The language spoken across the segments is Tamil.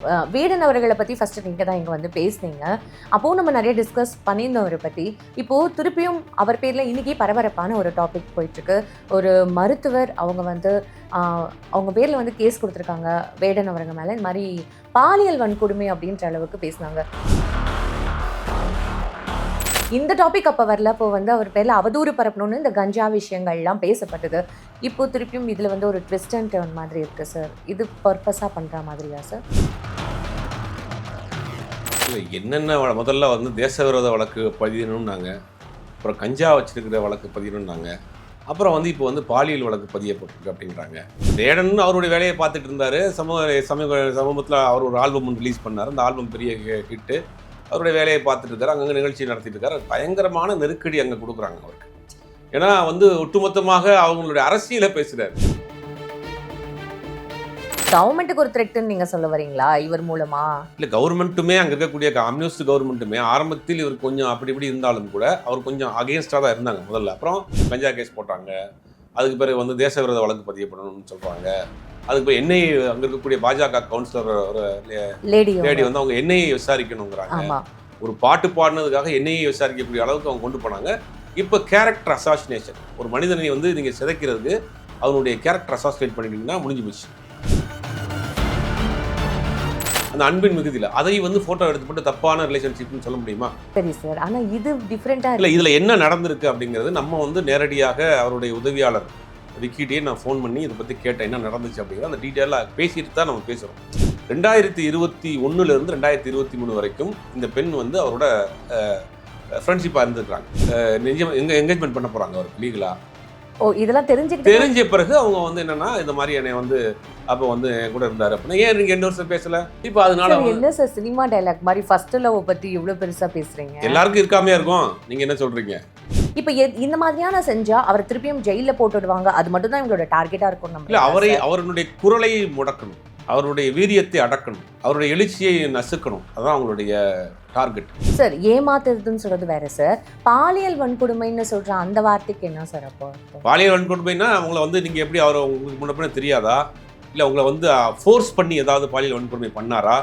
அஹ் வேடன் அவர்களை பற்றி ஃபஸ்ட்டு நீங்கள் தான் இங்கே வந்து பேசுனீங்க. அப்போது நம்ம நிறைய டிஸ்கஸ் பண்ணியிருந்தோம் அவரை பற்றி இப்போது திருப்பியும் அவர் பேரில் இன்றைக்கி பரபரப்பான ஒரு டாபிக் போயிட்டுருக்கு. ஒரு மருத்துவர் அவங்க வந்து ஆஹ், அவங்க பேரில் வந்து கேஸ் கொடுத்துருக்காங்க. வேடன் அவருங்க மேலே. இந்த மாதிரி பாலியல் வன்கொடுமை அப்படின்ற அளவுக்கு பேசினாங்க. இந்த டாபிக் அப்போ வரல அப்போ வந்து அவர் பேரில் அவதூறு பரப்பணும்னு இந்த கஞ்சா விஷயங்கள்லாம் பேசப்பட்டது. இப்போ திருப்பியும் இதில் வந்து ஒரு ட்விஸ்ட் அண்ட் டர்ன் மாதிரி இருக்குது சார் இது பர்பஸாக பண்ணுற மாதிரியா சார் இல்லை என்னென்ன வ- முதல்ல வந்து தேசவிரோத வழக்கு பதியணும்னாங்க. அப்புறம் கஞ்சா வச்சிருக்கிற வழக்கு பதியணும்னாங்க. அப்புறம் வந்து இப்போ வந்து பாலியல் வழக்கு பதியப்பட்டிருக்கு அப்படிங்கிறாங்க தேடன் அவருடைய வேலையை பார்த்துட்டு இருந்தார். சமூக சமூக சமூகத்தில் அவர் ஒரு ஆல்பம் ஒன்று ரிலீஸ் பண்ணார். அந்த ஆல்பம் பெரிய ஹிட்டு. அவருடைய வேலையை பார்த்துட்டு இருக்காரு அங்கங்கே நிகழ்ச்சி நடத்திட்டு இருக்காரு. பயங்கரமான நெருக்கடி அங்கே கொடுக்குறாங்க அவருக்கு. ஏன்னா வந்து ஒட்டுமொத்தமாக அவங்களுடைய அரசியலை பேசுகிறார் கவர்மெண்ட்டுக்கு ஒரு த்ரெட்டுன்னு நீங்கள் சொல்ல வரீங்களா? இவர் மூலமா? இல்லை கவர்மெண்ட்டுமே அங்கே இருக்கக்கூடிய கம்யூனிஸ்ட் கவர்மெண்ட்டுமே ஆரம்பத்தில் இவர் கொஞ்சம் அப்படி இப்படி இருந்தாலும் கூட அவர் கொஞ்சம் அகேன்ஸ்டாக தான் இருந்தாங்க முதல்ல. அப்புறம் கஞ்சா கேஸ் போட்டாங்க. அதுக்கு பிறகு வந்து தேசவிரோத வழக்கு பதியப்படணும்னு சொல்கிறாங்க அதுக்கு பிறகு என்ஐ அங்கே இருக்கக்கூடிய பாஜக கவுன்சிலர் லேடி வந்து அவங்க என்ஐ விசாரிக்கணுங்கிறாங்க. ஒரு பாட்டு பாடினதுக்காக என்ஐ விசாரிக்கக்கூடிய அளவுக்கு அவங்க கொண்டு போனாங்க. இப்போ கேரக்டர் அசாசினேஷன் ஒரு மனிதனை வந்து நீங்கள் சிதைக்கிறதுக்கு அவனுடைய கேரக்டர் அசாசினேட் பண்ணிட்டீங்கன்னா முடிஞ்சு போச்சு. அந்த அன்பின் மிகுதியில். அதை வந்து ஃபோட்டோ எடுத்து போட்டு தப்பான ரிலேஷன்ஷிப்னு சொல்ல முடியுமா? சரி சார் ஆனா இது டிஃப்ரெண்டா இல்லை இதில் என்ன நடந்திருக்கு அப்படிங்கிறது நம்ம வந்து நேரடியாக அவருடைய உதவியாளர் விக்கிட்டே நான் ஃபோன் பண்ணி இதை பற்றி கேட்டேன். என்ன நடந்துச்சு அப்படிங்கிற அந்த டீட்டெயிலாக பேசிட்டு தான் நம்ம பேசுகிறோம் ரெண்டாயிரத்தி இருபத்தி ஒன்றுலேருந்து ரெண்டாயிரத்தி இருபத்தி மூணு வரைக்கும் இந்த பெண் வந்து அவரோட ஃப்ரெண்ட்ஷிப்பாக இருந்துருக்காங்க நிஜம் எங்கே என்கேஜ்மெண்ட் பண்ண போகிறாங்க அவர் லீகலாக ஓ இதெல்லாம் தெரிஞ்சுக்கிட்டு தெரிஞ்ச பிறகு அவங்க வந்து என்னன்னா இந்த மாதிரி என்னை வந்து அப்போ வந்து என் கூட இருந்தார் அப்படின்னா ஏன் நீங்கள் ரெண்டு வருஷம் பேசல? இப்போ அதனால என்ன சார் சினிமா டைலாக் மாதிரி ஃபர்ஸ்ட் லவ் பத்தி இவ்வளவு பெருசா பேசுறீங்க? எல்லாருக்கும் இருக்காமையா இருக்கும். நீங்கள் என்ன சொல்கிறீங்க இப்போ இந்த மாதிரியான செஞ்சா அவர் திருப்பியும் ஜெயில போட்டுடுவாங்க அது மட்டும் தான் இவங்களோட டார்கெட்டா இருக்கும் நம்ம இல்லை அவரை அவருடைய குரலை முடக்கணும். அவருடைய வீரியத்தை அடக்கணும். அவருடைய எழுச்சியை நசுக்கணும். அதான் அவங்களுடைய டார்கெட் சார் ஏமாத்துறதுன்னு சொல்றது வேற சார் பாலியல் வன்கொடுமைன்னு சொல்ற அந்த வார்த்தைக்கு என்ன சார் அப்போ? பாலியல் வன்கொடுமைனா அவங்கள வந்து நீங்கள் எப்படி அவரை உங்களுக்கு முன்ன பின்ன தெரியாதா? இல்லை உங்களை வந்து ஃபோர்ஸ் பண்ணி ஏதாவது பாலியல் வன்கொடுமை பண்ணாரா?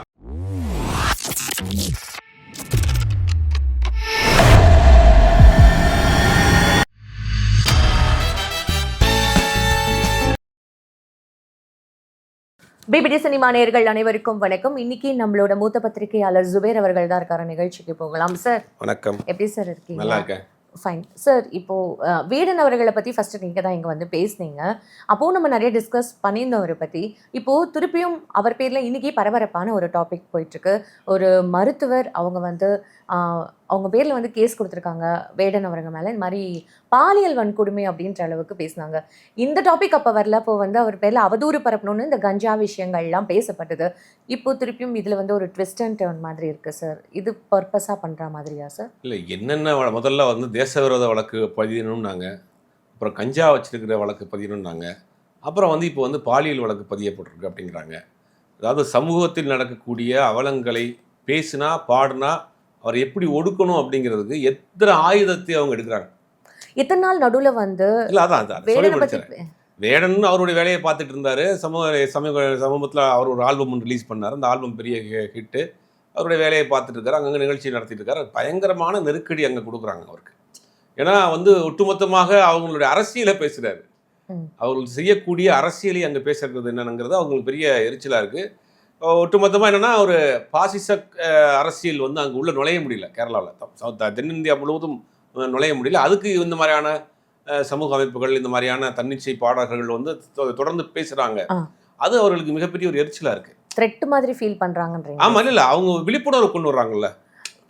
பிபிடி சினிமா நேயர்கள் அனைவருக்கும் வணக்கம். இன்னைக்கு நம்மளோட மூத்த பத்திரிகையாளர் ஜுபேர் அவர்கள் தான் இருக்காரு. நிகழ்ச்சிக்கு போகலாம். சார் வணக்கம். எப்படி சார் இருக்கீங்க? நல்லா இருக்கேன். ஃபைன் சார் இப்போ அஹ், வேடன் அவர்களை பற்றி ஃபஸ்ட்டு நீங்கள் தான் இங்கே வந்து பேசுனீங்க. அப்போது நம்ம நிறைய டிஸ்கஸ் பண்ணியிருந்தோம் அவரை பற்றி இப்போது திருப்பியும் அவர் பேரில் இன்றைக்கி பரபரப்பான ஒரு டாபிக் போயிட்டுருக்கு ஒரு மருத்துவர் அவங்க வந்து அவங்க பேரில் வந்து கேஸ் கொடுத்துருக்காங்க வேடன் அவருங்க மேலே. இந்த மாதிரி பாலியல் வன்கொடுமை அப்படின்ற அளவுக்கு பேசினாங்க. இந்த டாபிக் அப்போ வரல. அப்போ வந்து அவர் பேரில் அவதூறு பரப்பணும்னு இந்த கஞ்சா விஷயங்கள்லாம் பேசப்பட்டது. இப்போ திருப்பியும் இதில் வந்து ஒரு ட்விஸ்ட் அண்ட் டர்ன் மாதிரி இருக்குது சார் இது பர்பஸாக பண்ணுற மாதிரியா சார் இல்லை என்னென்ன முதல்ல வந்து தேசவிரோத வழக்கு பதியணும்னாங்க. அப்புறம் கஞ்சா வச்சிருக்கிற வழக்கு பதியணும்னாங்க. அப்புறம் வந்து இப்போ வந்து பாலியல் வழக்கு பதியப்பட்டிருக்கு அப்படிங்கிறாங்க. அதாவது சமூகத்தில் நடக்கக்கூடிய அவலங்களை பேசினா பாடினா அவர் எப்படி ஒடுக்கணும் அப்படிங்கிறதுக்கு எத்தனை ஆயுதத்தை அவங்க எடுக்கிறாங்க? இத்தனை நாள் நடுவில் வந்து இல்லை அதான் சொல்லி முடிச்சிடறேன் வேடன் அவருடைய வேலையை பார்த்துட்டு இருந்தாரு. சமூக சமூக சமூகத்தில் அவர் ஒரு ஆல்பம் ஒன்று ரிலீஸ் பண்ணார். அந்த ஆல்பம் பெரிய ஹிட்டு. அவருடைய வேலையை பார்த்துட்டு இருக்காரு. அங்கங்கே நிகழ்ச்சி நடத்திட்டு இருக்காரு. பயங்கரமான நெருக்கடி அங்கே கொடுக்குறாங்க அவருக்கு. ஏன்னா வந்து ஒட்டுமொத்தமாக அவங்களுடைய அரசியலை பேசுகிறாரு. அவர்கள் செய்யக்கூடிய அரசியலை அங்கே பேசுறது என்னங்கிறது அவங்களுக்கு பெரிய எரிச்சலாக இருக்குது ஒட்டுமொத்தமாக என்னென்னா ஒரு பாசிச அரசியல் வந்து அங்கே உள்ள நுழைய முடியல கேரளாவில் தென்னிந்தியா முழுவதும் நுழைய முடியல. அதுக்கு இந்த மாதிரியான சமூக அமைப்புகள் இந்த மாதிரியான தன்னிச்சை பாடகர்கள் வந்து தொடர்ந்து பேசுகிறாங்க. அது அவர்களுக்கு மிகப்பெரிய ஒரு எரிச்சலாக இருக்குது த்ரெட் மாதிரி ஃபீல் பண்றாங்கன்றீங்க. ஆமாம் இல்லை அவங்க விழிப்புணர்வு கொண்டு வர்றாங்கல்ல.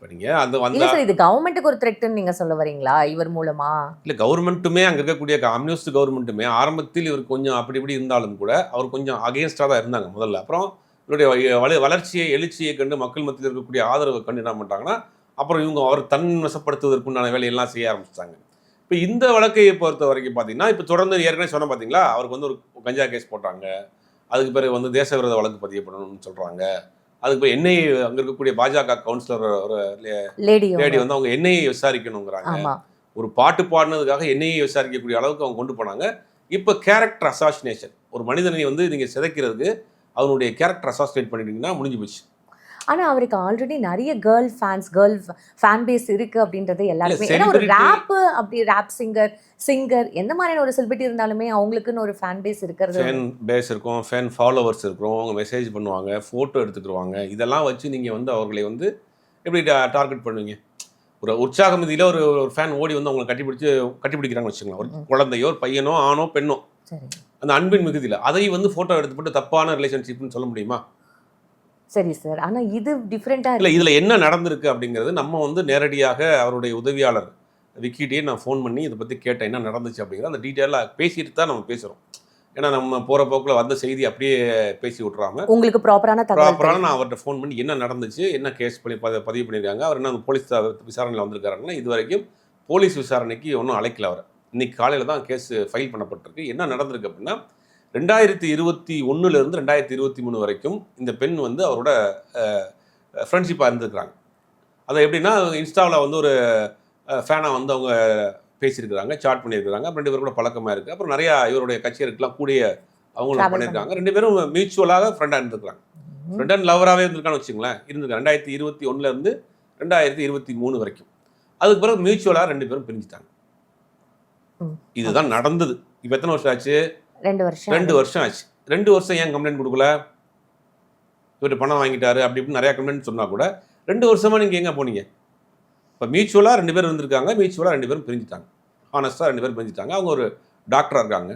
அந்த இல்ல அந்த சார் இது கவர்மெண்ட்டுக்கு ஒரு த்ரெட்னு நீங்க சொல்ல வரீங்களா? இவர் மூலமா? இல்லை கவர்மெண்ட்டுமே அங்கே இருக்கக்கூடிய கம்யூனிஸ்ட் கவர்மெண்ட்டுமே ஆரம்பத்தில் இவர் கொஞ்சம் அப்படி இப்படி இருந்தாலும் கூட அவர் கொஞ்சம் அகேன்ஸ்டாக தான் இருந்தாங்க முதல்ல. அப்புறம் இவருடைய வள வளர்ச்சியை எழுச்சியை கண்டு மக்கள் மத்தியில் இருக்கக்கூடிய ஆதரவை கண்டு என்ன பண்ணிட்டாங்கன்னா அப்புறம் இவங்க அவர் தன் வசப்படுத்துவதற்குண்டான வேலையெல்லாம் செய்ய ஆரம்பிச்சிட்டாங்க. இப்போ இந்த வழக்கை பொறுத்த வரைக்கும் பார்த்தீங்கன்னா இப்போ தொடர்ந்து ஏற்கனவே சொன்ன பார்த்தீங்களா அவருக்கு வந்து ஒரு கஞ்சா கேஸ் போட்டாங்க. அதுக்கு பிறகு வந்து தேசவிரோத வழக்கு பதியப்படணும்னு சொல்கிறாங்க அதுக்கு பிறகு என்ஐ அங்கே இருக்கக்கூடிய பாஜக கவுன்சிலர் ஒரு லேடி வந்து அவங்க என்ஐ விசாரிக்கணுங்கிறாங்க. ஒரு பாட்டு பாடினதுக்காக என்னையை விசாரிக்கக்கூடிய அளவுக்கு அவங்க கொண்டு போனாங்க. இப்போ கேரக்டர் அசாசினேஷன் ஒரு மனிதனை வந்து நீங்கள் சிதைக்கிறதுக்கு அவனுடைய கேரக்டர் அசாசினேட் பண்ணிட்டீங்கன்னா முடிஞ்சு போச்சு. ஆனா அவருக்கு ஆல்ரெடி நிறைய girl fans girl fan base இருக்கு அப்படின்றது எல்லாருக்குமே. ஏன்னா ஒரு ரேப் அப்படி ரேப் சிங்கர் சிங்கர் எந்த மாதிரியான ஒரு செலிபிரிட்டி இருந்தாலுமே அவங்களுக்குன்னு ஒரு ஃபேன் பேஸ் இருக்கிறது. ஃபேன் பேஸ் இருக்கும் ஃபேன் ஃபாலோவர்ஸ் இருக்கும் அவங்க மெசேஜ் பண்ணுவாங்க ஃபோட்டோ எடுத்துக்கிடுவாங்க இதெல்லாம் வச்சு நீங்கள் வந்து அவர்களை வந்து எப்படி டார்கெட் பண்ணுவீங்க? ஒரு உற்சாக மீதியில் ஒரு ஒரு ஃபேன் ஓடி வந்து அவங்களை கட்டிப்பிடிச்சு கட்டிப்பிடிக்கிறாங்கன்னு வச்சுக்கோங்களேன். ஒரு. குழந்தையோ ஒரு பையனோ ஆணோ பெண்ணோ. அந்த அன்பின் மிகுதியில். அதை வந்து ஃபோட்டோ எடுத்து போட்டு தப்பான ரிலேஷன்ஷிப்னு சொல்ல முடியுமா? சரி சார் ஆனா இது டிஃப்ரெண்டா இல்லை இதில் என்ன நடந்திருக்கு அப்படிங்கிறது நம்ம வந்து நேரடியாக அவருடைய உதவியாளர் விக்கிட்டே நான் ஃபோன் பண்ணி இதை பற்றி கேட்டேன். என்ன நடந்துச்சு அப்படிங்கிறத அந்த டீட்டெயிலாக பேசிட்டு தான் நம்ம பேசுகிறோம் ஏன்னா நம்ம போகிற போக்கில் வந்த செய்தி அப்படியே பேசி விட்றாம உங்களுக்கு ப்ராப்பரான ப்ராப்பரான நான் அவர்கிட்ட ஃபோன் பண்ணி என்ன நடந்துச்சு என்ன கேஸ் பண்ணி பதி- பதிவு பண்ணியிருக்காங்க அவர் என்ன போலீஸ் விசாரணையில் வந்திருக்காருன்னா இது வரைக்கும் போலீஸ் விசாரணைக்கு ஒன்றும் அழைக்கல அவர். இன்னைக்கு காலையில் தான் கேஸ் ஃபைல் பண்ணப்பட்டிருக்கு. என்ன நடந்திருக்கு அப்படின்னா ரெண்டாயிரத்தி இருபத்தி ஒன்றுலேருந்து ரெண்டாயிரத்தி இருபத்தி மூணு வரைக்கும் இந்த பெண் வந்து அவரோட ஃப்ரெண்ட்ஷிப்பாக இருந்திருக்கிறாங்க. அதை எப்படின்னா இன்ஸ்டாவில் வந்து ஒரு ஃபேனாக வந்து அவங்க பேசியிருக்கிறாங்க சாட் பண்ணியிருக்கிறாங்க. ரெண்டு பேரும் கூட பழக்கமாக இருக்குது அப்புறம் நிறையா இவருடைய கட்சியருக்கெல்லாம் கூடிய அவங்களும் பண்ணியிருக்காங்க. ரெண்டு பேரும் மியூச்சுவலாக ஃப்ரெண்டாக இருந்திருக்கிறாங்க. ஃப்ரெண்ட் அண்ட் லவராகவே இருந்திருக்கான்னு வச்சுங்களேன் இருந்திருக்காங்க. ரெண்டாயிரத்தி இருபத்தி ஒன்றுலேருந்து ரெண்டாயிரத்தி இருபத்தி மூணு வரைக்கும். அதுக்கு பிறகு மியூச்சுவலாக ரெண்டு பேரும் பிரிஞ்சுட்டாங்க. இதுதான் நடந்தது. இப்போ எத்தனை வருஷம் ஆச்சு? ரெண்டு வருஷம். ரெண்டு வருஷம் ஆச்சு. ரெண்டு வருஷம் ஏன் கம்ப்ளைண்ட் கொடுக்கல? இவர் பணம் வாங்கிட்டாரு அப்படி இப்படி நிறையா கம்ப்ளைண்ட் சொன்னால் கூட ரெண்டு வருஷமாக நீங்கள் எங்கே போனீங்க? இப்போ மியூச்சுவலாக ரெண்டு பேர் இருந்திருக்காங்க. மியூச்சுவலாக ரெண்டு பேரும் பிரிஞ்சுட்டாங்க. ஹானஸ்ட்டாக ரெண்டு பேரும் பிரிஞ்சுட்டாங்க. அவங்க ஒரு டாக்டராக இருக்காங்க.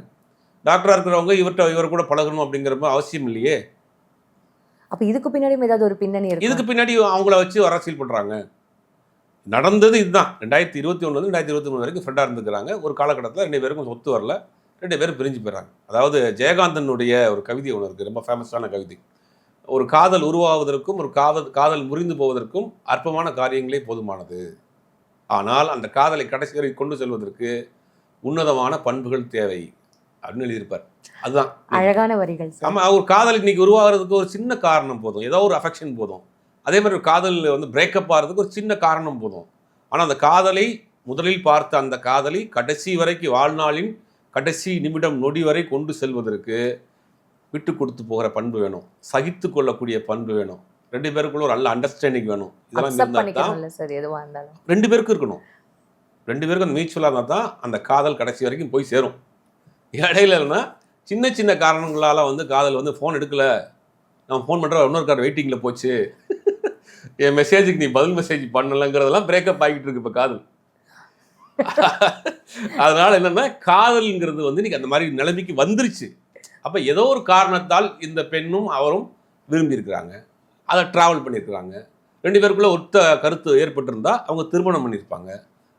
டாக்டராக இருக்கிறவங்க இவர்கிட்ட இவர் கூட பழகணும் அப்படிங்கிறப்ப அவசியம் இல்லையே. அப்ப இதுக்கு பின்னாடியும் ஏதாவது ஒரு பின்னணி இதுக்கு பின்னாடி அவங்கள வச்சு அரசியல் பண்ணுறாங்க நடந்தது இதுதான். ரெண்டாயிரத்தி இருபத்தி ஒன்று ரெண்டாயிரத்தி இருபத்தி மூணு வரைக்கும் ஃப்ரெண்டாக இருந்துக்கிறாங்க. ஒரு காலகட்டத்தில் ரெண்டு பேருக்கும் ஒத்து வரல. ரெண்டு பேரும் பிரிஞ்சு போயிடுறாங்க. அதாவது ஜெயகாந்தனுடைய ஒரு கவிதை ஒன்று இருக்குது ரொம்ப ஃபேமஸான கவிதை. ஒரு காதல் உருவாவதற்கும் ஒரு காதல் காதல் முறிந்து போவதற்கும் அற்பமான காரியங்களே போதுமானது. ஆனால் அந்த காதலை கடைசி வரை கொண்டு செல்வதற்கு உன்னதமான பண்புகள் தேவை அப்படின்னு எழுதியிருப்பார். அதுதான். அழகான வரிகள். சார் ஆமா ஒரு காதல் இன்னைக்கு உருவாகிறதுக்கு ஒரு சின்ன காரணம் போதும். ஏதோ ஒரு அஃபெக்ஷன் போதும். அதே மாதிரி ஒரு காதல் வந்து பிரேக்கப் ஆகிறதுக்கு ஒரு சின்ன காரணம் போதும். ஆனால் அந்த காதலை முதலில் பார்த்த அந்த காதலை கடைசி வரைக்கும் வாழ்நாளின் கடைசி நிமிடம் நொடி வரை கொண்டு செல்வதற்கு விட்டு கொடுத்து போகிற பண்பு வேணும். சகித்து கொள்ளக்கூடிய பண்பு வேணும். ரெண்டு பேருக்குள்ள ஒரு நல்ல அண்டர்ஸ்டாண்டிங் வேணும். இதெல்லாம் ரெண்டு பேருக்கும் இருக்கணும். ரெண்டு பேருக்கும் மியூச்சுவலாக இருந்தால் தான் அந்த காதல் கடைசி வரைக்கும் போய் சேரும். இடையில இல்லைன்னா சின்ன சின்ன காரணங்களால் வந்து காதல் வந்து ஃபோன் எடுக்கல. நான் ஃபோன் பண்ணுற இன்னொரு கார் வெயிட்டிங்கில் போச்சு. என் மெசேஜுக்கு நீ பதில் மெசேஜ் பண்ணலங்கிறதெல்லாம் பிரேக்கப் ஆகிட்டு இருக்கு இப்போ காதல் அதனால என்னன்னா காதல்ங்கிறது வந்து இன்னைக்கு அந்த மாதிரி நிலைமைக்கு வந்துருச்சு. அப்போ ஏதோ ஒரு காரணத்தால் இந்த பெண்ணும் அவரும் விரும்பி இருக்கிறாங்க அதை ட்ராவல் பண்ணியிருக்கிறாங்க. ரெண்டு பேருக்குள்ள ஒத்த கருத்து ஏற்பட்டிருந்தா அவங்க திருமணம் பண்ணியிருப்பாங்க.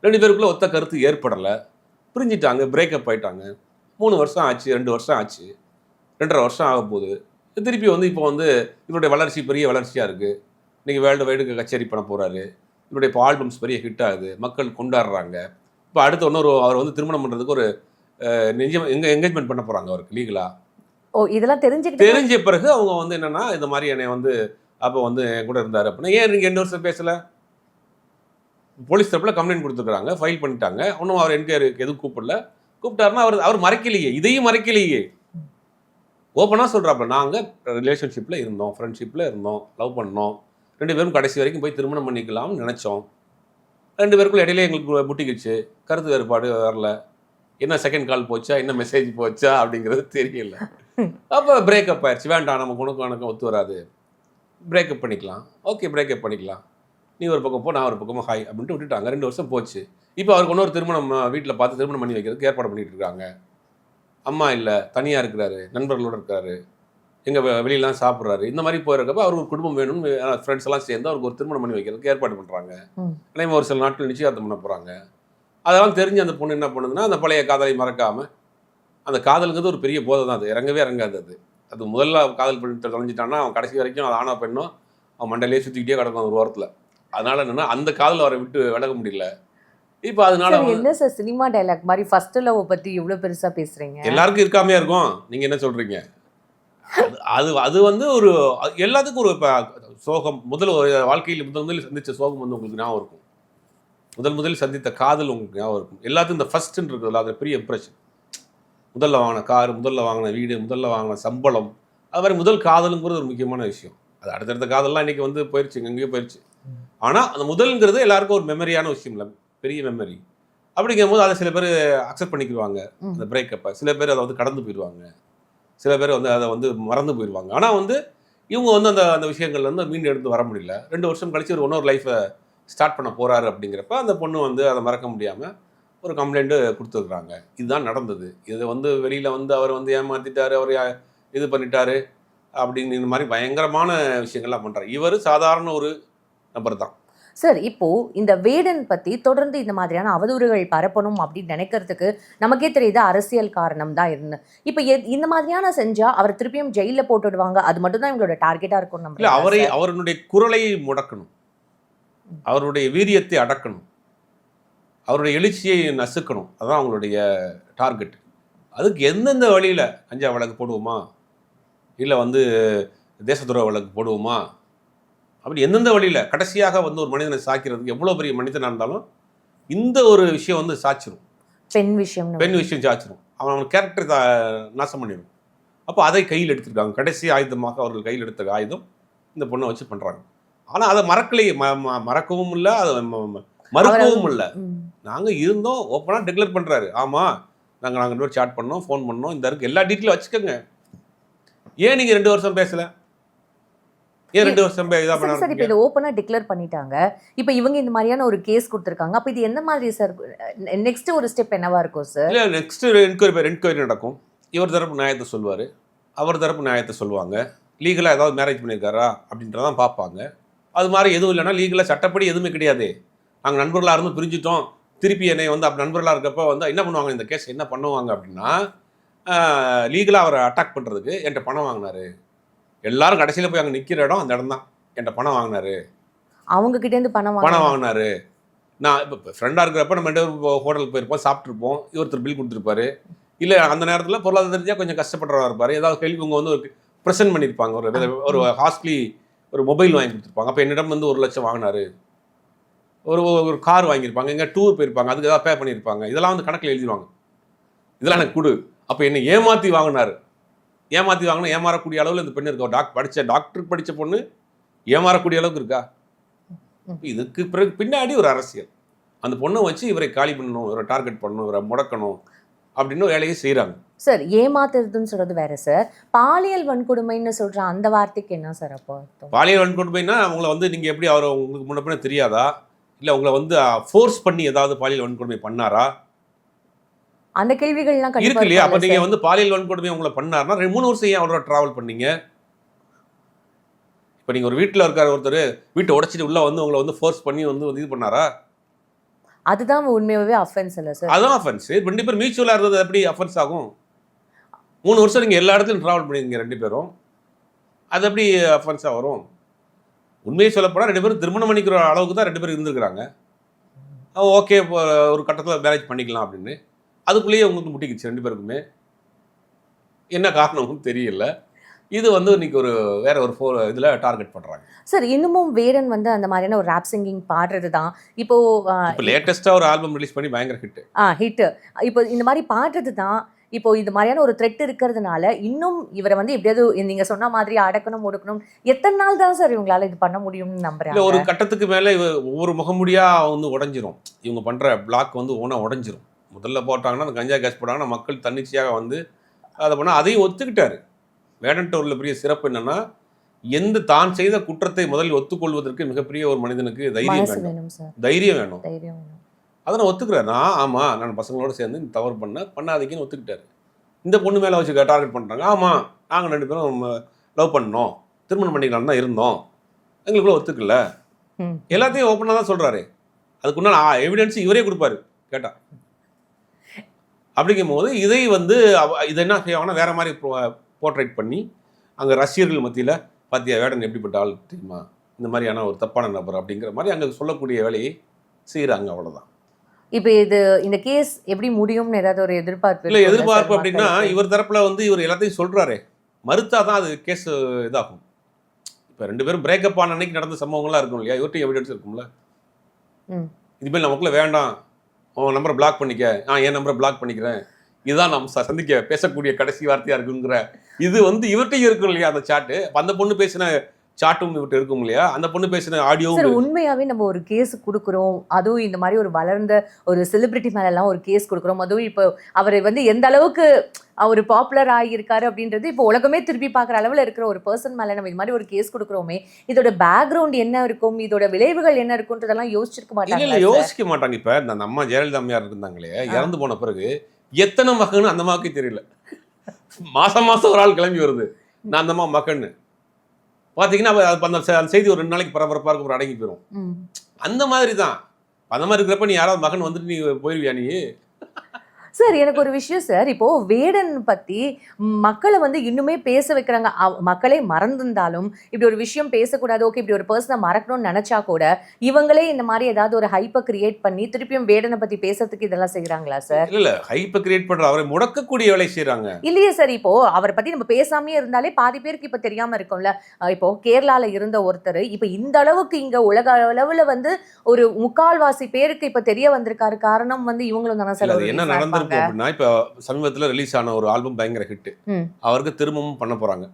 ரெண்டு பேருக்குள்ள ஒத்த கருத்து ஏற்படலை. பிரிஞ்சிட்டாங்க பிரேக்கப் ஆயிட்டாங்க. மூணு வருஷம் ஆச்சு ரெண்டு வருஷம் ஆச்சு. ரெண்டரை வருஷம் ஆக போகுது திருப்பி வந்து இப்போ வந்து இவருடைய வளர்ச்சி பெரிய வளர்ச்சியாக இருக்குது இன்றைக்கி வேர்ல்டு வைடுக்கு கச்சேரி பண்ண போகிறாரு இவருடைய இப்போ ஆல்பம்ஸ் பெரிய ஹிட் ஆகுது. மக்கள் கொண்டாடுறாங்க. இப்போ அடுத்து இன்னொரு அவர் வந்து திருமணம் பண்ணுறதுக்கு ஒரு நிஜம் எங்க என்கேஜ்மெண்ட் பண்ண போகிறாங்க அவருக்கு லீகலாக ஓ இதெல்லாம் தெரிஞ்சுக்கிட்டு தெரிஞ்ச பிறகு அவங்க வந்து என்னன்னா இந்த மாதிரி என்னை வந்து அப்போ வந்து என் கூட இருந்தார் அப்படின்னா ஏன் நீங்கள் ரெண்டு வருஷம் பேசலை? போலீஸ் தரப்பில் கம்ப்ளைண்ட் கொடுத்துருக்காங்க ஃபைல் பண்ணிட்டாங்க. ஒன்றும் அவர் என்கொயரிக்கு எதுவும் கூப்பிடல. கூப்பிட்டாருன்னா அவர் அவர் மறைக்கலையே. இதையும் மறைக்கலையே. ஓப்பனாக சொல்கிறாப்புல நாங்கள் ரிலேஷன்ஷிப்பில் இருந்தோம் ஃப்ரெண்ட்ஷிப்பில் இருந்தோம் லவ் பண்ணோம். ரெண்டு பேரும் கடைசி வரைக்கும் போய் திருமணம் பண்ணிக்கலாம்னு நினச்சோம். ரெண்டு பேருக்குள்ள இடையில எங்களுக்கு முட்டிக்கிச்சு கருத்து வேறுபாடு வரல. என்ன செகண்ட் கால் போச்சா? என்ன மெசேஜ் போச்சா? அப்படிங்கிறது தெரியல. அப்போ பிரேக்கப் ஆயிடுச்சு. வேண்டாம் நம்ம உனக்கு உனக்கும் ஒத்து வராது. பிரேக்கப் பண்ணிக்கலாம். ஓகே பிரேக்கப் பண்ணிக்கலாம். நீ ஒரு பக்கம் போ நான் ஒரு பக்கமும் ஹாய் அப்படின்ட்டு விட்டுட்டாங்க. ரெண்டு வருஷம் போச்சு. இப்போ அவருக்கு இன்னொரு திருமணம் வீட்டில் பார்த்து திருமணம் பண்ணி வைக்கிறதுக்கு ஏற்பாடு பண்ணிட்டு இருக்காங்க. அம்மா இல்லை தனியாக இருக்கிறாரு நண்பர்களோட இருக்கிறாரு எங்கே வெளியெல்லாம் சாப்பிட்றாரு. இந்த மாதிரி போயிருக்கப்ப அவருக்கு ஒரு குடும்பம் வேணும்னு ஃப்ரெண்ட்ஸ் எல்லாம் சேர்ந்து அவருக்கு ஒரு திருமணம் பண்ணி வைக்கிறதுக்கு ஏற்பாடு பண்ணுறாங்க. அதே ஒரு சில நாட்கள் நிச்சயதார்த்தம் பண்ண போகிறாங்க அதெல்லாம் தெரிஞ்சு அந்த பொண்ணு என்ன பண்ணுதுன்னா அந்த பழைய காதலை மறக்காம அந்த காதலுங்கிறது ஒரு பெரிய போதை தான் அது. இறங்கவே இறங்காது அது. அது முதல்ல காதல் பண்ணிட்டு தொலைஞ்சிட்டான்னா அவன் கடைசி வரைக்கும் அது ஆணோ பெண்ணோ அவன் மண்டையிலே சுற்றிக்கிட்டே கிடக்கும் ஒரு வாரத்தில் அதனால என்னன்னா அந்த காதல் அவரை விட்டு விலக முடியல. இப்போ அதனால என்ன சார் சினிமா டைலாக் மாதிரி ஃபர்ஸ்ட் லவ் பத்தி இவ்வளவு பெருசா பேசுறீங்க? எல்லாருக்கும் இருக்காமையா இருக்கும். நீங்க என்ன சொல்றீங்க? அது அது வந்து ஒரு எல்லாத்துக்கும் ஒரு இப்போ சோகம் முதல் ஒரு வாழ்க்கையில் முதல் முதலில் சந்திச்ச சோகம் வந்து உங்களுக்கு ஞாபகம் இருக்கும். முதல் முதலில் சந்தித்த காதல் உங்களுக்கு ஞாபகம் இருக்கும். எல்லாத்துக்கும் இந்த ஃபர்ஸ்ட்ன்னு இருக்குதுல்ல அது பெரிய இம்ப்ரெஷன் முதல்ல வாங்கின கார் முதல்ல வாங்கின வீடு முதல்ல வாங்கின சம்பளம். அது மாதிரி முதல் காதலுங்கிறது ஒரு முக்கியமான விஷயம். அது அடுத்தடுத்த காதல்லாம் இன்னைக்கு வந்து போயிடுச்சு எங்கேயோ போயிடுச்சு ஆனால் அந்த முதல்ங்கிறது எல்லாருக்கும் ஒரு மெமரியான விஷயம் இல்லை பெரிய மெமரி அப்படிங்கும்போது அதை சில பேர் அக்செப்ட் பண்ணிக்கிடுவாங்க அந்த பிரேக்கப்பை சில பேர் அதை வந்து கடந்து போயிடுவாங்க. சில பேர் வந்து அதை வந்து மறந்து போயிடுவாங்க. ஆனால் வந்து இவங்க வந்து அந்த அந்த விஷயங்கள்லேருந்து மீண்டு எடுத்து வர முடியல. ரெண்டு வருஷம் கழிச்சு ஒரு இன்னொரு லைஃப்பை ஸ்டார்ட் பண்ண போகிறாரு அப்படிங்கிறப்ப அந்த பொண்ணு வந்து அதை மறக்க முடியாமல் ஒரு கம்ப்ளைண்ட்டு கொடுத்துருக்குறாங்க இதுதான் நடந்தது. இதை வந்து வெளியில் வந்து அவர் வந்து ஏமாற்றிட்டார் அவர் யா- இது பண்ணிட்டாரு அப்படின்னு இந்த மாதிரி பயங்கரமான விஷயங்கள்லாம் பண்ணுறாரு இவர் சாதாரண ஒரு நபர் தான். சார் இப்போ இந்த வேடன் பத்தி தொடர்ந்து இந்த மாதிரியான அவதூறுகள் பரப்பணும் அப்படின்னு நினைக்கிறதுக்கு நமக்கே தெரியுது அரசியல் காரணம் தான் இருந்து இப்போ இந்த மாதிரியான செஞ்சா அவர் திருப்பியும் ஜெயில போட்டுடுவாங்க அது மட்டும் தான் இவங்களோட டார்கெட்டா இருக்கும் நம்ம அவரை அவருடைய குரலை முடக்கணும். அவருடைய வீரியத்தை அடக்கணும். அவருடைய எழுச்சியை நசுக்கணும். அதான் அவங்களுடைய டார்கெட் அதுக்கு எந்தெந்த வழியில் கஞ்சா வழக்கு போடுவோமா? இல்லை வந்து தேச துரோக வழக்கு போடுவோமா? அப்படி எந்தெந்த வழியில் கடைசியாக வந்து ஒரு மனிதனை சாக்கிறதுக்கு எவ்வளோ பெரிய மனிதனாக இருந்தாலும் இந்த ஒரு விஷயம் வந்து சாச்சிரும் பெண் விஷயம் பெண் விஷயம் சாச்சிரும் அவன் அவன் கேரக்டர் நாசம் பண்ணிடும் அப்போ அதை கையில் எடுத்திருக்காங்க. கடைசி ஆயுதமாக அவர்கள் கையில் எடுத்த ஆயுதம் இந்த பொண்ணை வச்சு பண்ணுறாங்க ஆனால் அதை மறக்கலையே. மறக்கவும் இல்லை அதை மறுக்கவும் இல்லை. நாங்கள் இருந்தோம். ஓப்பனாக டிக்ளேர் பண்ணுறாரு ஆமாம் நாங்கள் நாங்கள் ரெண்டு பேரும் சாட் பண்ணோம் ஃபோன் பண்ணோம். இந்த இருக்கு எல்லா டீட்டெயிலும் வச்சுக்கோங்க. ஏன் நீங்கள் ரெண்டு வருஷம் பேசல? ஏன் ரெண்டு வருஷம் பே- இதா சரி இப்போ பண்ண இதை ஓப்பனாக டிக்ளேர் பண்ணிட்டாங்க. இப்போ இவங்க இந்த மாதிரியான ஒரு கேஸ் கொடுத்துருக்காங்க. அப்போ இது எந்த மாதிரி சார் நெக்ஸ்ட் ஒரு ஸ்டெப் என்னவா இருக்கும் சார் இல்லை நெக்ஸ்ட் என்கொயரி என்கொயரி நடக்கும். இவர் தரப்பு நியாயத்தை சொல்லுவார் அவர் தரப்பு நியாயத்தை சொல்லுவாங்க லீகலாக ஏதாவது மேரேஜ் பண்ணியிருக்காரா அப்படின்றதான் பார்ப்பாங்க. அது மாதிரி எதுவும் இல்லைன்னா லீகலாக சட்டப்படி எதுவுமே கிடையாது. நாங்கள் நண்பர்களாக இருந்து பிரிஞ்சிட்டோம். திருப்பி என்னை வந்து அப்படி நண்பர்களாக இருக்கப்போ வந்து என்ன பண்ணுவாங்க? இந்த கேஸ் என்ன பண்ணுவாங்க அப்படின்னா லீகலாக அவரை அட்டாக் பண்ணுறதுக்கு என்கிட்ட பணம் வாங்கினாரு. எல்லாரும் கடைசியில் போய் அங்கே நிற்கிற இடம் அந்த இடம் தான் என்கிட்ட பணம் வாங்கினாரு. அவங்க கிட்ட இருந்து பணம் பணம் வாங்க வாங்கினாரு. நான் இப்போ ஃப்ரெண்டாக இருக்கிறப்ப நம்ம ரெண்டு ஹோட்டலுக்கு போயிருப்போம் சாப்பிட்ருப்போம் இவருத்தர் பில் கொடுத்துருப்பாரு. இல்லை அந்த நேரத்தில் பொருளாதார ரீதியாக கொஞ்சம் கஷ்டப்படுறவா இருப்பார். ஏதாவது கேள்வி இவங்க வந்து ஒரு ப்ரெசென்ட் பண்ணியிருப்பாங்க. ஒரு ஒரு ஹாஸ்ட்லி ஒரு மொபைல் வாங்கி கொடுத்துருப்பாங்க. அப்போ என்னிடம் வந்து ஒரு லட்சம் வாங்கினாரு. ஒரு ஒரு கார் வாங்கியிருப்பாங்க. எங்கே டூர் போயிருப்பாங்க. அதுக்கு ஏதாவது பே பண்ணியிருப்பாங்க. இதெல்லாம் வந்து கணக்கில் எழுதிடுவாங்க இதெல்லாம் எனக்கு கொடு. அப்போ என்னை ஏமாற்றி வாங்கினாரு. ஏமாற்றி வாங்கினா ஏமாறக்கூடிய அளவில் இந்த பெண்ணு இருக்கா? டாக் படித்த டாக்டருக்கு படித்த பொண்ணு ஏமாறக்கூடிய அளவுக்கு இருக்கா? இதுக்கு பிறகு பின்னாடி ஒரு அரசியல். அந்த பொண்ணை வச்சு இவரை காலி பண்ணணும் இவரை டார்கெட் பண்ணணும் இவரை முடக்கணும் அப்படின்னு வேலையை செய்கிறாங்க சார் ஏமாத்துறதுன்னு சொல்றது வேற சார் பாலியல் வன்கொடுமைன்னு சொல்ற அந்த வார்த்தைக்கு என்ன சார் அப்போ பாலியல் வன்கொடுமைனா அவங்கள வந்து நீங்கள் எப்படி அவர் உங்களுக்கு முன்ன பின்ன தெரியாதா? இல்லை உங்களை வந்து ஃபோர்ஸ் பண்ணி ஏதாவது பாலியல் வன்கொடுமை பண்ணாரா? அந்த கேள்விகள்லாம் இருக்கு இல்லையா? அப்போ நீங்கள்? வந்து பாலியல் வன்கொடுமை உங்களை பண்ணாருன்னா ரெண்டு மூணு வருஷம் ஏன் அவரோட ட்ராவல் பண்ணீங்க? இப்போ நீங்கள் ஒரு வீட்டில் இருக்கார் ஒருத்தர் வீட்டை உடைச்சிட்டு உள்ளே வந்து உங்களை வந்து ஃபோர்ஸ் பண்ணி வந்து இது பண்ணாரா? அதுதான் உண்மையாவே அஃபென்ஸ் இல்ல சார். அதுதான் அஃபென்ஸ் ரெண்டு பேரும் மியூச்சுவலாக இருந்தது எப்படி அஃபென்ஸ் ஆகும்? மூணு வருஷம் நீங்கள் எல்லா இடத்துலையும் ட்ராவல் பண்ணிருக்கீங்க ரெண்டு பேரும். அது எப்படி அஃபென்ஸாக வரும்? உண்மையை சொல்லப்போனால் ரெண்டு பேரும் திருமணம் பண்ணிக்கிற அளவுக்கு தான் ரெண்டு பேரும் இருந்திருக்கிறாங்க. ஓகே ஒரு கட்டத்தில் மேரேஜ் பண்ணிக்கலாம் அப்படின்னு. அதுக்குள்ளேயே உங்களுக்கு முட்டிக்கிச்சு ரெண்டு பேருக்குமே. என்ன காரணமும் தெரியல. இது வந்து இன்னைக்கு ஒரு வேற ஒரு ஃபோ இதில் டார்கெட் பண்ணுறாங்க சார் இன்னமும் வேடன் வந்து அந்த மாதிரியான ஒரு ரேப் சிங்கிங் பாடுறது தான் இப்போ லேட்டஸ்ட்டாக ஒரு ஆல்பம் ரிலீஸ் பண்ணி பயங்கர ஹிட் ஆ ஹிட் இப்போ இந்த மாதிரி பாடுறது தான் இப்போ இது மாதிரியான ஒரு த்ரெட் இருக்கிறதுனால இன்னும் இவரை வந்து எப்படியாவது நீங்க சொன்ன மாதிரி அடக்கணும் ஒடுக்கணும். எத்தனை நாள் தான் சார் இவங்களால இது பண்ண முடியும்னு நம்புறாங்க? ஒரு கட்டத்துக்கு மேலே ஒவ்வொரு முகமுடியாக வந்து உடஞ்சிரும். இவங்க பண்ணுற பிளாக் வந்து ஒன்றா உடஞ்சிரும். முதல்ல போட்டாங்கன்னா அந்த கஞ்சா கேஸ் போட்டாங்கன்னா மக்கள் தன்னிச்சையாக வந்து அதை பண்ணால் அதையும் ஒத்துக்கிட்டாரு. வேடன்ட்ட உள்ள பெரிய சிறப்பு என்னன்னா எந்த தான் செய்த குற்றத்தை முதலில் ஒத்துக்கொள்வதற்கு மிகப்பெரிய ஒரு மனிதனுக்கு தைரியம் வேணும். தைரியம் வேணும். அதை நான் ஒத்துக்கிறேன் நான் ஆமாம் நான் பசங்களோட சேர்ந்து தவறு பண்ண பண்ணாதீங்கன்னு ஒத்துக்கிட்டாரு. இந்த பொண்ணு மேலே வச்சு டார்கெட் பண்ணுறாங்க ஆமாம் நாங்கள் ரெண்டு பேரும் லவ் பண்ணோம். திருமணம் பண்ணிக்கலாம் தான் இருந்தோம். எங்களுக்குள்ள ஒத்துக்கல. எல்லாத்தையும் ஓப்பனாக தான் சொல்கிறாரு அதுக்குன்னா எவிடன்ஸ் இவரே கொடுப்பாரு. கேட்டா. அப்படிங்கும் போது இதை வந்து இதை என்ன செய்வாங்கன்னா வேற மாதிரி போர்ட்ரேட் பண்ணி அங்கே ரசிகர்கள் மத்தியில் பாத்தியா வேடன் எப்படிப்பட்ட ஆள் தெரியுமா? இந்த மாதிரியான ஒரு தப்பான நபர் அப்படிங்கிற மாதிரி அங்கே சொல்லக்கூடிய வேலையை செய்கிறாங்க அவ்வளோதான் இப்போ இது இந்த கேஸ் எப்படி முடியும்னு ஏதாவது ஒரு எதிர்பார்ப்பு இல்லை எதிர்பார்ப்பு அப்படின்னா? இவர் தரப்புல வந்து இவர் எல்லாத்தையும் சொல்றாரே. மறுத்தா தான் அது கேஸ் இதாகும். இப்போ ரெண்டு பேரும் பிரேக்கப் ஆன அன்னைக்கு நடந்த சம்பவங்கள்லாம் இருக்கும் இல்லையா? இவர்கிட்ட எவிடன்ஸ் இருக்கும்ல. இதுமாதிரி நமக்குள்ள வேண்டாம். உன் நம்பரை பிளாக் பண்ணிக்க. நான் என் நம்பரை பிளாக் பண்ணிக்கிறேன். இதுதான் நம்ம ச- சந்திக்க பேசக்கூடிய கடைசி வார்த்தையாக இருக்குங்கிற. இது வந்து இவர்கிட்டையும் இருக்கும் இல்லையா அந்த சாட்டு அந்த பொண்ணு பேசின சாட்டும் இவர்கிட்ட இருக்கும் இல்லையா? அந்த பொண்ணு பேசின ஆடியோவும் உண்மையாவே நம்ம ஒரு கேஸ் கொடுக்குறோம். அதுவும் இந்த மாதிரி ஒரு வளர்ந்த ஒரு செலிபிரிட்டி மேல எல்லாம் ஒரு கேஸ் கொடுக்குறோம். அதுவும் இப்போ அவர் வந்து எந்த அளவுக்கு அவர் பாப்புலர் ஆகியிருக்காரு அப்படின்றது இப்போ உலகமே திருப்பி பார்க்குற அளவில் இருக்கிற ஒரு பர்சன் மேல நம்ம இது மாதிரி ஒரு கேஸ் கொடுக்குறோமே இதோட பேக்ரவுண்ட் என்ன இருக்கும்? இதோட விளைவுகள் என்ன இருக்கும்ன்றதெல்லாம் யோசிச்சிருக்க இல்ல இல்ல மாட்டாங்க யோசிக்க மாட்டாங்க. இப்ப இந்த அந்த அம்மா ஜெயலலிதா அம்மையார் இருந்தாங்களே இறந்து போன பிறகு எத்தனை மகன்னு அந்த அம்மாவுக்கே தெரியல. மாசம் மாசம் ஒரு ஆள் கிளம்பி வருது. நான் அந்த அம்மா மகன்னு. அது- அந்த செய்தி ஒரு ரெண்டு நாளைக்கு பரபரப்பா இருக்க அடங்கி போயிடும். அந்த மாதிரி தான் அந்த மாதிரி இருக்கிறப்ப நீ யாராவது மகன் வந்துட்டு நீ போயிருவியா நீ? சார் எனக்கு ஒரு விஷயம் சார். இப்போ வேடன் பத்தி மக்களை வந்து இன்னுமே பேச வைக்கிறாங்க. மக்களே மறந்திருந்தாலும் இப்படி ஒரு விஷயம் பேசக்கூடாது. ஓகே இப்படி ஒரு பர்சனை மறக்கணும்னு நினைச்சா கூட இவங்களே இந்த மாதிரி ஏதாவது ஒரு ஹைப்பை கிரியேட் பண்ணி திருப்பியும் வேடனை பத்தி பேசுறதுக்கு இதெல்லாம் செய்றாங்களா சார்? இல்ல ஹைப்பை கிரியேட் பண்ற அவரை முடக்கக்கூடிய வேலை செய்றாங்க. இல்லையே சார். இப்போ அவரை பத்தி நம்ம பேசாமே இருந்தாலே பாதி பேருக்கு இப்ப தெரியாம இருக்கும்ல. இப்போ கேரளால இருந்த ஒருத்தர் இப்ப இந்த அளவுக்கு இங்க உலக அளவுல வந்து ஒரு முக்கால்வாசி பேருக்கு இப்ப தெரிய வந்திருக்காரு. காரணம் வந்து இவங்களும் தானே சார் என்ன reason இருப்பாங்க. அப்படின்னா இப்ப சமீபத்துல ரிலீஸ் ஆன ஒரு ஆல்பம் பயங்கர ஹிட். அவருக்கு திரும்பவும் பண்ண போறாங்க.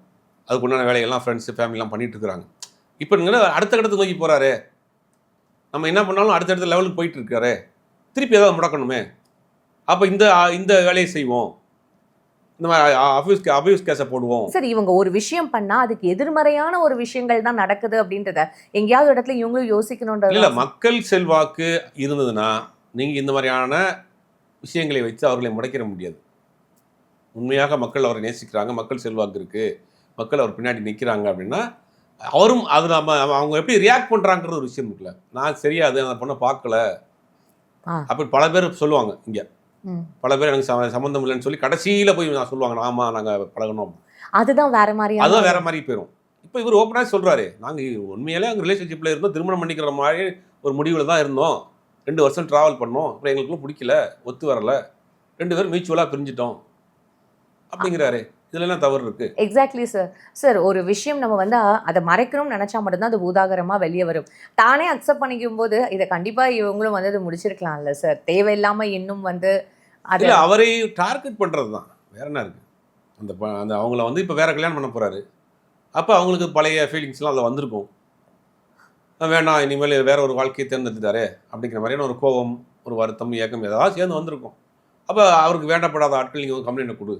அதுக்கு உண்டான வேலையெல்லாம் ஃப்ரெண்ட்ஸ் ஃபேமிலிலாம் பண்ணிட்டு இருக்காங்க. இப்போ நீங்க அடுத்த கட்டத்துக்கு நோக்கி போறாரு? நம்ம என்ன பண்ணாலும் அடுத்தடுத்த லெவலுக்கு போயிட்டு இருக்காரு? திருப்பி ஏதாவது முடக்கணுமே? அப்ப இந்த இந்த வேலையை செய்வோம். இந்த மாதிரி அபியூஸ் அபியூஸ் கேஸை போடுவோம். சரி இவங்க ஒரு விஷயம் பண்ணா அதுக்கு எதிர்மறையான ஒரு விஷயங்கள் தான் நடக்குது அப்படின்றத எங்கேயாவது இடத்துல இவங்களும் இல்ல யோசிக்கணும்ன்றது மக்கள் செல்வாக்கு இருந்ததுன்னா நீங்க இந்த மாதிரியான விஷயங்களை வச்சு அவர்களை முடைக்கிற முடியாது. உண்மையாக மக்கள் அவரை நேசிக்கிறாங்க மக்கள் செல்வாக்கு இருக்கு மக்கள் அவர் பின்னாடி நிற்கிறாங்க அப்படின்னா அவரும் அது நம்ம அவங்க எப்படி ரியாக்ட் பண்றாங்கிறது ஒரு விஷயம் இருக்குல்ல. நான் சரியா அது அந்த பொண்ணை பார்க்கல. அப்படி பல பேர் சொல்லுவாங்க இங்க. பல பேர் எனக்கு சம்ம- சம்மந்தம் இல்லைன்னு சொல்லி கடைசியில போய் நான் சொல்லுவாங்க ஆமா நாங்க பழகணும். அதுதான் வேற மாதிரியான அதுதான் வேற மாதிரி போயிடும் இப்போ இவர் ஓப்பனாக சொல்றாரு நாங்க உண்மையிலே அங்கே ரிலேஷன்ஷிப்ல இருந்தோம் திருமணம் பண்ணிக்கிற மாதிரி ஒரு முடிவில் தான் இருந்தோம். ரெண்டு வருஷம் டிராவல் பண்ணோம். அப்புறம் எங்களுக்குள்ள பிடிக்கல. ஒத்து வரல. ரெண்டு பேரும் மியூச்சுவலாக பிரிஞ்சிட்டோம். அப்படிங்கிறாரு. இதுல என்ன தவறு இருக்கு? எக்ஸாக்ட்லி சார் சார் ஒரு விஷயம் நம்ம வந்து அதை மறைக்கணும்னு நினைச்சா மட்டும்தான் அது பூதாகரமா வெளியே வரும். தானே அக்செப்ட் பண்ணிக்கும் போது இதை கண்டிப்பா இவங்களும் வந்து அது முடிச்சிருக்கலாம்ல சார் தேவையில்லாம இன்னும் வந்து அது அவரை டார்கெட் பண்றது தான் வேற என்ன இருக்கு? அந்த அந்த அவங்கள வந்து இப்போ வேற கல்யாணம் பண்ண போறாரு. அப்போ அவங்களுக்கு பழைய ஃபீலிங்ஸ்லாம் அதில் வந்திருக்கும். வேணாம் இனிமேல் வேற ஒரு வாழ்க்கையை தேர்ந்தெடுத்துட்டாரு அப்படிங்கிற மாதிரியான ஒரு கோபம் ஒரு வருத்தம் ஏக்கம் ஏதாவது சேர்ந்து வந்திருக்கும். அப்போ அவருக்கு வேண்டப்படாத ஆட்கள் நீங்கள் வந்து கம்ப்ளைண்ட் கொடு.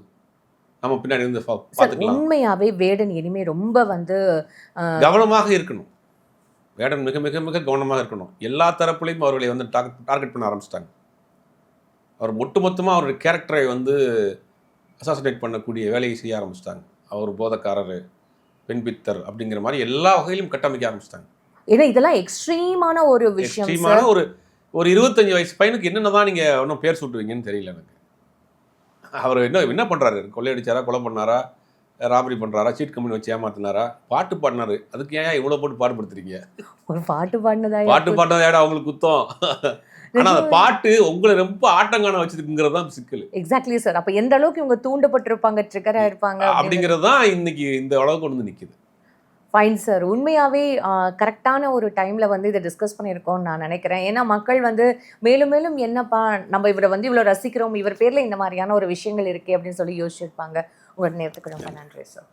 நம்ம பின்னாடி வந்து பார்த்துக்கலாம் உண்மையாவே வேடன் இனிமே ரொம்ப வந்து கவனமாக இருக்கணும். வேடன் மிக மிக மிக கவனமாக இருக்கணும். எல்லா தரப்புலையும் அவர்களை வந்து டார்கெட் பண்ண ஆரம்பிச்சிட்டாங்க. அவர் ஒட்டுமொத்தமாக அவருடைய கேரக்டரை வந்து அசாசினேட் பண்ணக்கூடிய வேலையை செய்ய ஆரம்பிச்சிட்டாங்க. அவர் போதக்காரர் பெண்பித்தர் அப்படிங்கிற மாதிரி எல்லா வகையிலும் கட்டமைக்க ஆரம்பிச்சிட்டாங்க. ஏன்னா இதெல்லாம் எக்ஸ்ட்ரீமான ஒரு விஷயம் எக்ஸ்ட்ரீமான ஒரு ஒரு இருபத்தஞ்சு வயசு பையனுக்கு என்னென்ன தான் நீங்கள் இன்னும் பேர் சுட்டுவீங்கன்னு தெரியல எனக்கு. அவர் என்ன என்ன பண்ணுறாரு கொள்ளையடிச்சாரா கொலை பண்ணாரா? ராபரி பண்ணுறாரா சீட் கம்பெனி வச்சு ஏமாத்தினாரா? பாட்டு பாடினாரு. அதுக்கு ஏன் இவ்வளோ போட்டு பாடுபடுத்துறீங்க? ஒரு பாட்டு பாடினதா பாட்டு பாட்டதை ஏடா அவங்களுக்கு குத்தம். ஆனா அந்த பாட்டு உங்களை ரொம்ப ஆட்டங்கான வச்சிருக்குங்கிறது தான் சிக்கல். எக்ஸாக்ட்லி சார் அப்ப எந்த அளவுக்கு இவங்க தூண்டப்பட்டிருப்பாங்க ட்ரிகரா இருப்பாங்க அப்படிங்கிறது தான் இன்னைக்கு இந்த அளவுக்கு கொண்டு வந்து நிக்குது. ஃபைன் சார் உண்மையாகவே கரெக்டான ஒரு டைமில் வந்து இதை டிஸ்கஸ் பண்ணியிருக்கோம்னு நான் நினைக்கிறேன். ஏன்னா மக்கள் வந்து மேலும் மேலும் என்னப்பா நம்ம இவரை வந்து இவ்வளோ ரசிக்கிறோம் இவர் பேரில் இந்த மாதிரியான ஒரு விஷயங்கள் இருக்கே அப்படின்னு சொல்லி யோசிச்சிருப்பாங்க. உங்களோட நேரத்துக்கு ரொம்ப நன்றி சார்